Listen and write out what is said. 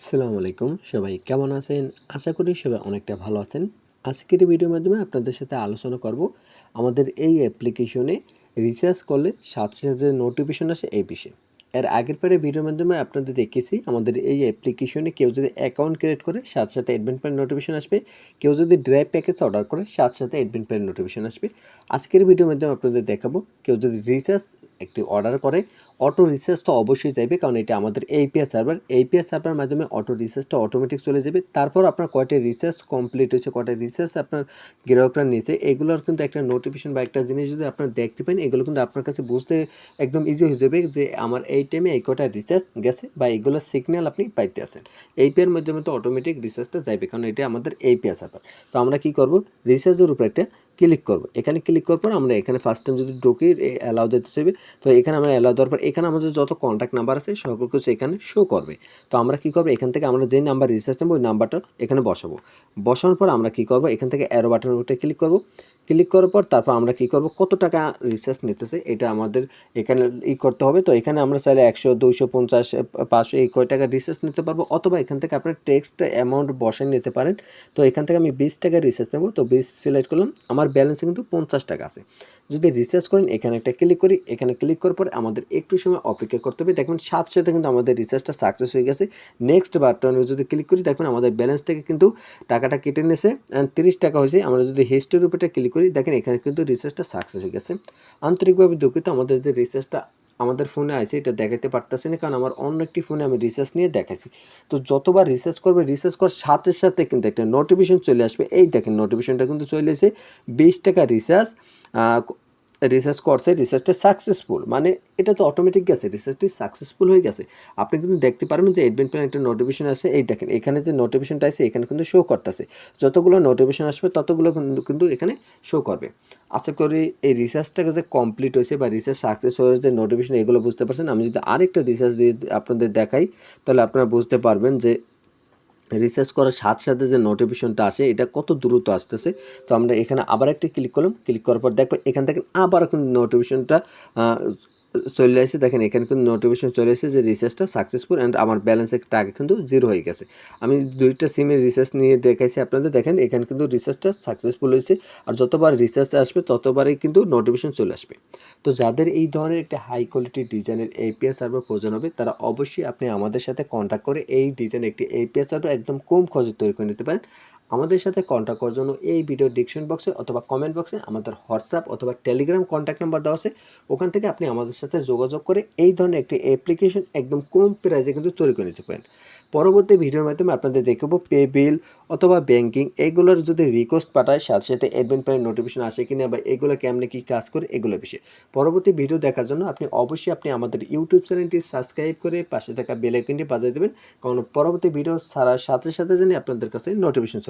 আসসালামু আলাইকুম। সবাই কেমন আছেন? আশা করি সবাই অনেকটা ভালো আছেন। আজকের ভিডিওর মাধ্যমে আপনাদের সাথে আলোচনা করব আমাদের এই অ্যাপ্লিকেশনে রিচার্জ করলে সাথে সাথে নোটিফিকেশন আসে এই বিষয়ে। এর আগের পরে ভিডিওর মাধ্যমে আপনাদের দেখেছি, আমাদের এই অ্যাপ্লিকেশনে কেউ যদি অ্যাকাউন্ট ক্রিয়েট করে সাথে সাথে অ্যাডমিন প্যান নোটিফিকেশন আসবে। কেউ যদি ড্রাইভ প্যাকেজ অর্ডার করে সাথে সাথে অ্যাডমিন প্যান নোটিফিকেশন আসবে। আজকের ভিডিওর মাধ্যমে আপনাদের দেখাবো, কেউ যদি রিচার্জ একটি অর্ডার করে অটো রিচার্জ তো অবশ্যই যাবে কারণ এটা আমাদের এইপিআই সার্ভার এইপিআই সার্ভার মাধ্যমে অটো রিচার্জটা অটোমেটিক চলে যাবে। তারপর আপনার কয়টা রিচার্জ কমপ্লিট হয়েছে, কয়টা রিচার্জ আপনার গ্রাহকরা নিয়েছে এগুলোর কিন্তু একটা নোটিফিকেশন বা একটা জিনিস যদি আপনার দেখতে পান এগুলো কিন্তু আপনার কাছে বুঝতে একদম ইজি হয়ে যাবে যে আমার এই টাইমে এই কয়টা রিচার্জ গেছে বা এগুলো সিগন্যাল আপনি পাইতে আসেন এইপিআর মাধ্যমে তো অটোমেটিক রিচার্জটা যাবে কারণ এটা আমাদের এইপিআই সার্ভার তো আমরা কি করব? রিচার্জের উপর একটা ক্লিক করব। এখানে ক্লিক করার পর আমরা এখানে ফার্স্ট টাইম যদি ঢুকি অ্যালাউ দিতে চাইবে, তো এখানে আমরা অ্যালাউ দেওয়ার পর এখানে আমাদের যত কন্ট্যাক্ট নাম্বার আছে, সকল কিছু এখানে শো করবে। তো আমরা কী করব? এখান থেকে আমরা যে নাম্বার রিসার্চ নেব, ওই নাম্বারটা এখানে বসাবো। বসানোর পর আমরা কী করব? এখান থেকে অ্যারো বাটনের উপরে ক্লিক করব। ক্লিক করার পর তারপর আমরা কি করব? কত টাকা রিচার্জ নিতেছে? এটা আমাদের এখানে ই করতে হবে। তো এখানে আমরা চাইলে একশো, দুইশো, পঞ্চাশ পাঁচশো এই কয় টাকা রিচার্জ নিতে পারব অথবা এখান থেকে আপনার টেক্সট অ্যামাউন্ট বসায় নিতে পারেন। তো এখান থেকে আমি বিশ টাকা রিচার্জ নেব। তো বিশ সিলেক্ট করলাম। আমার ব্যালেন্সে কিন্তু পঞ্চাশ টাকা আছে। যদি রিচার্জ করেন, এখানে একটা ক্লিক করি। এখানে ক্লিক করার পরে আমাদের একটু সময় অপেক্ষা করতে হবে। দেখবেন সাথে সাথে কিন্তু আমাদের রিচার্জটা সাকসেস হয়ে গেছে। নেক্সট বাটনে যদি ক্লিক করি, দেখবেন আমাদের ব্যালেন্স থেকে কিন্তু টাকাটা কেটে নিয়েছে। তিরিশ টাকা হয়েছে। আমরা যদি হিস্টোরির উপরে ক্লিক করি দেখেন এখানে কিন্তু রিচার্জটা সাকসেস হয়ে গেছে। আন্তরিকভাবে দুঃখিত, আমাদের যে রিচার্জটা আমাদের ফোনে আছে এটা দেখাতে পারতেছি না, কারণ আমার অন্য একটি ফোনে আমি রিচার্জ নিয়ে দেখাইছি। তো যতবার রিচার্জ করবে রিচার্জ করার সাথে সাথে কিন্তু একটা নোটিফিকেশন চলে আসবে। এই দেখেন নোটিফিকেশনটা কিন্তু চলে এসে বিশ টাকা রিচার্জ রিসার্চ করছে রিসার্চটা সাকসেসফুল মানে এটা তো অটোমেটিক গেছে রিসার্চটি সাকসেসফুল হয়ে গেছে। আপনি কিন্তু দেখতে পারবেন যে এডমিন প্ল্যান একটা নোটিফিকেশন আছে এই দেখেন, এখানে যে নোটিফিকেশনটা আছে, এখানে কিন্তু শো করতেছে। যতগুলো নোটিফিকেশন আসবে, ততগুলো কিন্তু এখানে শো করবে। আশা করি এই রিসার্চটা যে কমপ্লিট হয়েছে বা রিসার্চ সাকসেস হয়ে যে নোটিফিকেশন এগুলো বুঝতে পারছেন। আমি যদি আরেকটা রিসার্চ দিয়ে আপনাদের দেখাই, তাহলে আপনারা বুঝতে পারবেন যে রিসার্চ করার সাথে সাথে যে নোটিফিকেশনটা আসে, এটা কত দ্রুত আসতেছে। তো আমরা এখানে আবার একটা ক্লিক করলাম। ক্লিক করার পর দেখব এখান থেকে আবার নোটিফিকেশনটা চলে আসছে দেখেন এখানে কিন্তু নোটিফিকেশন চলে এসেছে যে রিচার্জটা সাকসেসফুল অ্যান্ড আমার ব্যালেন্সের টাকা কিন্তু জিরো হয়ে গেছে। আমি দুইটা সিমের রিচার্জ নিয়ে দেখাইছি আপনাদের, দেখেন এখানে কিন্তু রিচার্জটা সাকসেসফুল হয়েছে আর যতবার রিচার্জ আসবে, ততবারই কিন্তু নোটিফিকেশন চলে আসবে। তো যাদের এই ধরনের একটা হাই কোয়ালিটি ডিজাইনের এপিএস সার্ভার প্রয়োজন হবে, তারা অবশ্যই আপনি আমাদের সাথে কন্ট্যাক্ট করে এই ডিজাইন একটি এপিএস সার্ভার একদম কম খরচে তৈরি করে নিতে পারেন। আমাদের সাথে কন্ট্যাক্ট করার জন্য এই ভিডিও ডিসক্রিপশন বক্সে অথবা কমেন্ট বক্সে আমাদের হোয়াটসঅ্যাপ অথবা টেলিগ্রাম কন্ট্যাক্ট নাম্বার দেওয়া আছে। ওখান থেকে আপনি আমাদের সাথে যোগাযোগ করে এই ধরনের একটি অ্যাপ্লিকেশন একদম কম প্রাইসে কিন্তু তৈরি করে নিতে পারেন। পরবর্তী ভিডিওর মাধ্যমে আপনাদের দেখাবো পে বিল অথবা ব্যাঙ্কিং এগুলোর যদি রিকোয়েস্ট পাঠায়, সাথে সাথে অ্যাডমিন প্যানের নোটিফিকেশন আসে কিনা বা এগুলো কেমনে কী কাজ করে, এগুলো বিষয়ে। পরবর্তী ভিডিও দেখার জন্য আপনি অবশ্যই আপনি আমাদের ইউটিউব চ্যানেলটি সাবস্ক্রাইব করে পাশে থাকা বেল আইকনটি বাজিয়ে দেবেন। কারণ পরবর্তী ভিডিও ছাড়ার সাথে সাথে জানি আপনাদের কাছে নোটিফিকেশন